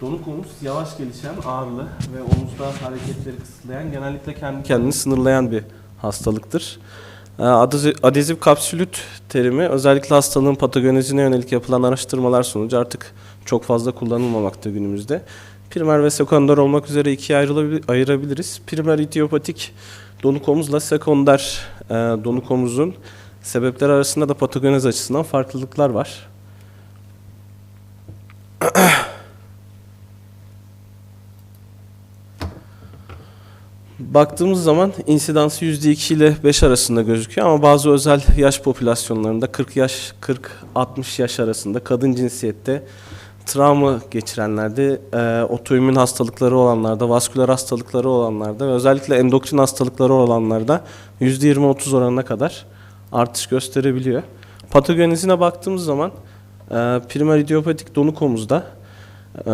Donuk omuz yavaş gelişen, ağırlı ve omuzda hareketleri kısıtlayan, genellikle kendi kendini sınırlayan bir hastalıktır. Ee, adezi- Adezif kapsülüt terimi özellikle hastalığın patogenezine yönelik yapılan araştırmalar sonucu artık çok fazla kullanılmamakta günümüzde. Primer ve sekonder olmak üzere ikiye ayırabiliriz. Primer idiopatik donuk omuzla sekonder e, donuk omuzun sebepleri arasında da patogenez açısından farklılıklar var. Baktığımız zaman insidansı %2 ile 5 arasında gözüküyor ama bazı özel yaş popülasyonlarında 40 yaş 40-60 yaş arasında kadın cinsiyette travma geçirenlerde, e, otoimmün hastalıkları olanlarda, vasküler hastalıkları olanlarda ve özellikle endokrin hastalıkları olanlarda %20-30 oranına kadar artış gösterebiliyor. Patogenezine baktığımız zaman e, primer idiopatik donuk omuzda e,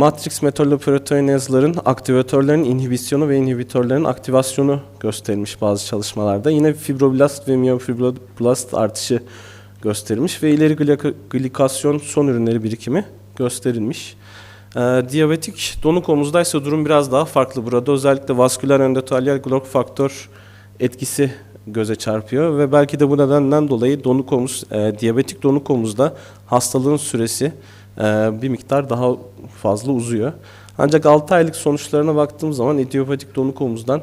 matrix metalloproteinazların aktivatörlerin inhibisyonu ve inhibitörlerin aktivasyonu gösterilmiş bazı çalışmalarda. Yine fibroblast ve miyofibroblast artışı gösterilmiş ve ileri glika- glikasyon son ürünleri birikimi gösterilmiş. Ee, diyabetik donuk omuzdaysa durum biraz daha farklı. Burada özellikle vasküler endoteliyal growth faktör etkisi göze çarpıyor ve belki de bu nedenden dolayı donuk omuz, e, diyabetik donuk omuzda hastalığın süresi bir miktar daha fazla uzuyor. Ancak 6 aylık sonuçlarına baktığım zaman idiopatik donuk omuzdan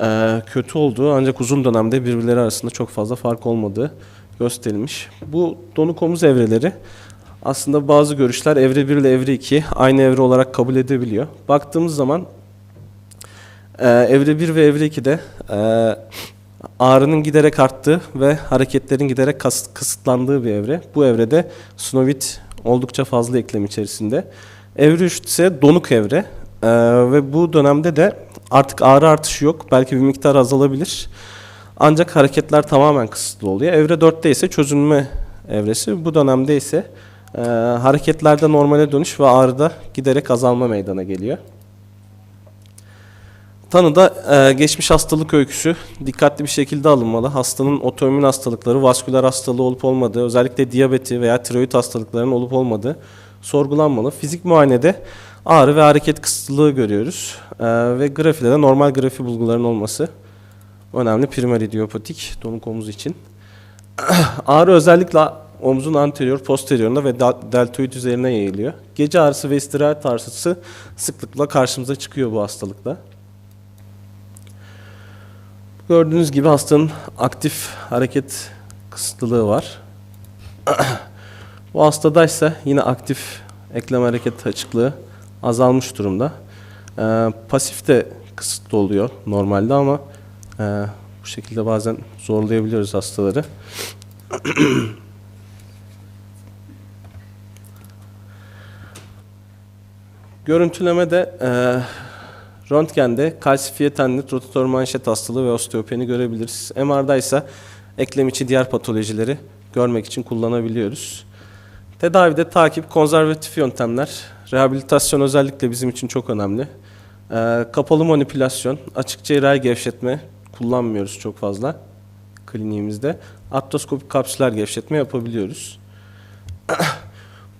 e, kötü olduğu ancak uzun dönemde birbirleri arasında çok fazla fark olmadığı gösterilmiş. Bu donuk omuz evreleri aslında bazı görüşler evre 1 ile evre 2 aynı evre olarak kabul edebiliyor. Baktığımız zaman e, evre 1 ve evre 2'de e, ağrının giderek arttığı ve hareketlerin giderek kısıtlandığı bir evre. Bu evrede sunovit oldukça fazla eklem içerisinde. Evre 3 ise donuk evre E, ve bu dönemde de artık ağrı artışı yok. Belki bir miktar azalabilir. Ancak hareketler tamamen kısıtlı oluyor. Evre 4'te ise çözünme evresi. Bu dönemde ise e, hareketlerde normale dönüş ve ağrıda giderek azalma meydana geliyor. Tanıda e, geçmiş hastalık öyküsü dikkatli bir şekilde alınmalı. Hastanın otoimmün hastalıkları, vasküler hastalığı olup olmadığı, özellikle diyabeti veya tiroid hastalıklarının olup olmadığı sorgulanmalı. Fizik muayenede ağrı ve hareket kısıtlılığı görüyoruz. E, ve grafide de normal grafi bulguların olması önemli primer idiopatik donuk omuz için. Ağrı özellikle omzun anterior, posteriorunda ve deltoid üzerine yayılıyor. Gece ağrısı ve istirahat ağrısı sıklıkla karşımıza çıkıyor bu hastalıkta. Gördüğünüz gibi hastanın aktif hareket kısıtlılığı var. bu hastadaysa yine aktif eklem hareket açıklığı azalmış durumda. Ee, pasif de kısıtlı oluyor normalde ama e, bu şekilde bazen zorlayabiliyoruz hastaları. Görüntülemede e, röntgende kalsifiye tendinit, rotator manşet hastalığı ve osteopeni görebiliriz. MR'da ise eklem içi diğer patolojileri görmek için kullanabiliyoruz. Tedavide takip, konservatif yöntemler, rehabilitasyon özellikle bizim için çok önemli. Ee, kapalı manipülasyon, açık cerrahi gevşetme kullanmıyoruz çok fazla kliniğimizde. Artroskopik kapsüler gevşetme yapabiliyoruz.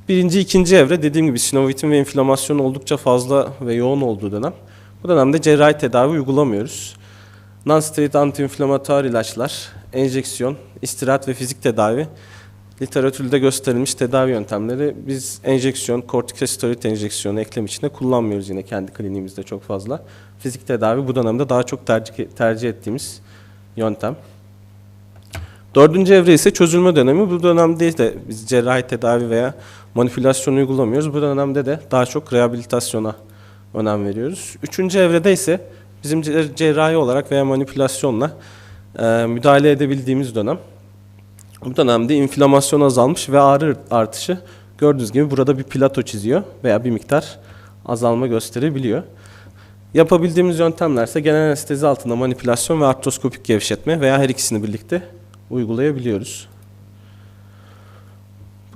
Birinci, ikinci evre dediğim gibi sinovitin ve inflamasyon oldukça fazla ve yoğun olduğu dönem. Bu dönemde cerrahi tedavi uygulamıyoruz. Non-steroid antiinflamatuar ilaçlar, enjeksiyon, istirahat ve fizik tedavi literatürde gösterilmiş tedavi yöntemleri. Biz enjeksiyon, kortikosteroid enjeksiyonu eklem içinde kullanmıyoruz yine kendi kliniğimizde çok fazla. Fizik tedavi bu dönemde daha çok tercih, tercih ettiğimiz yöntem. Dördüncü evre ise çözülme dönemi. Bu dönemde de biz cerrahi tedavi veya manipülasyon uygulamıyoruz. Bu dönemde de daha çok rehabilitasyona önem veriyoruz. Üçüncü evrede ise bizim cer- cerrahi olarak veya manipülasyonla e, müdahale edebildiğimiz dönem. Bu dönemde inflamasyon azalmış ve ağrı artışı gördüğünüz gibi burada bir plato çiziyor veya bir miktar azalma gösterebiliyor. Yapabildiğimiz yöntemlerse genel anestezi altında manipülasyon ve artroskopik gevşetme veya her ikisini birlikte uygulayabiliyoruz.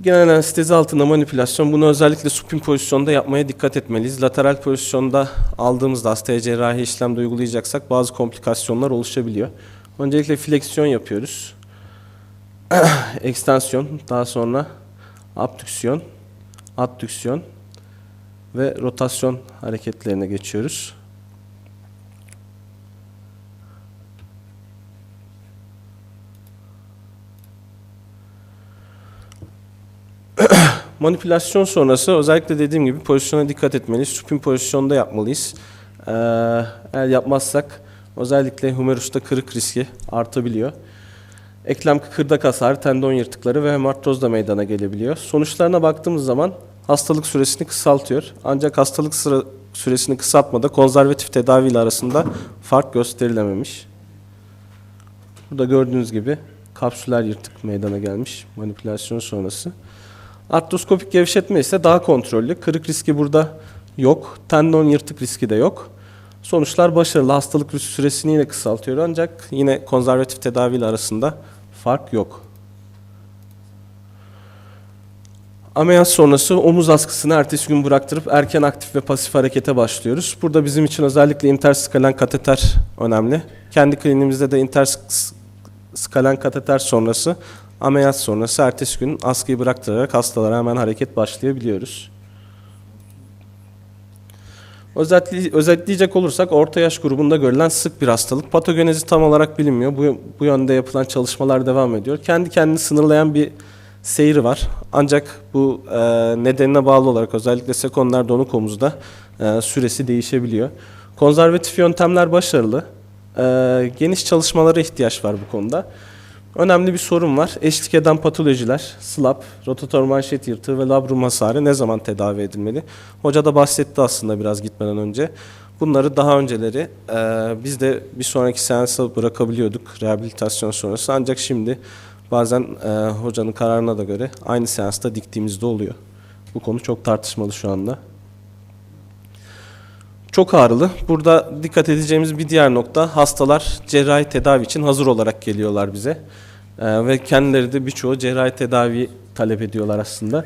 Genel anestezi altında manipülasyon bunu özellikle supin pozisyonda yapmaya dikkat etmeliyiz. Lateral pozisyonda aldığımızda hastaya cerrahi işlemde uygulayacaksak bazı komplikasyonlar oluşabiliyor. Öncelikle fleksiyon yapıyoruz. ekstansiyon, daha sonra abdüksiyon, addüksiyon ve rotasyon hareketlerine geçiyoruz. Manipülasyon sonrası özellikle dediğim gibi pozisyona dikkat etmeliyiz. Supin pozisyonda yapmalıyız. Ee, eğer yapmazsak özellikle humerus'ta kırık riski artabiliyor. Eklem kıkırdak hasarı, tendon yırtıkları ve hemartoz da meydana gelebiliyor. Sonuçlarına baktığımız zaman hastalık süresini kısaltıyor. Ancak hastalık sıra, süresini kısaltmada konservatif tedavi ile arasında fark gösterilememiş. Burada gördüğünüz gibi kapsüler yırtık meydana gelmiş manipülasyon sonrası. Artroskopik gevşetme ise daha kontrollü. Kırık riski burada yok. Tendon yırtık riski de yok. Sonuçlar başarılı. Hastalık süresini yine kısaltıyor ancak yine konservatif tedaviyle arasında fark yok. Ameliyat sonrası omuz askısını ertesi gün bıraktırıp erken aktif ve pasif harekete başlıyoruz. Burada bizim için özellikle interskalen kateter önemli. Kendi kliniğimizde de interskalen kateter sonrası ameliyat sonrası ertesi gün askıyı bıraktırarak hastalara hemen hareket başlayabiliyoruz. Özetli, özetleyecek olursak orta yaş grubunda görülen sık bir hastalık. Patogenezi tam olarak bilinmiyor. Bu, bu yönde yapılan çalışmalar devam ediyor. Kendi kendini sınırlayan bir seyri var. Ancak bu e, nedenine bağlı olarak özellikle sekonder donuk omuzda e, süresi değişebiliyor. Konservatif yöntemler başarılı. E, geniş çalışmalara ihtiyaç var bu konuda. Önemli bir sorun var. Eşlik eden patolojiler, SLAP, rotator manşet yırtığı ve labrum hasarı ne zaman tedavi edilmeli? Hoca da bahsetti aslında biraz gitmeden önce. Bunları daha önceleri e, biz de bir sonraki seansa bırakabiliyorduk rehabilitasyon sonrası. Ancak şimdi bazen e, hocanın kararına da göre aynı seansta diktiğimizde oluyor. Bu konu çok tartışmalı şu anda. Çok ağrılı. Burada dikkat edeceğimiz bir diğer nokta hastalar cerrahi tedavi için hazır olarak geliyorlar bize. Ee, ve kendileri de birçoğu cerrahi tedavi talep ediyorlar aslında.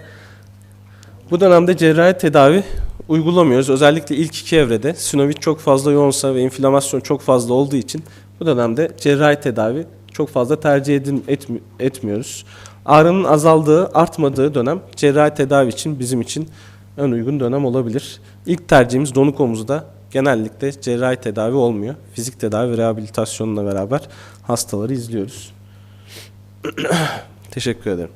Bu dönemde cerrahi tedavi uygulamıyoruz. Özellikle ilk iki evrede sinovit çok fazla yoğunsa ve inflamasyon çok fazla olduğu için bu dönemde cerrahi tedavi çok fazla tercih edin, etmi, etmiyoruz. Ağrının azaldığı, artmadığı dönem cerrahi tedavi için bizim için en uygun dönem olabilir. İlk tercihimiz donuk omuzda genellikle cerrahi tedavi olmuyor. Fizik tedavi ve rehabilitasyonla beraber hastaları izliyoruz. Teşekkür ederim.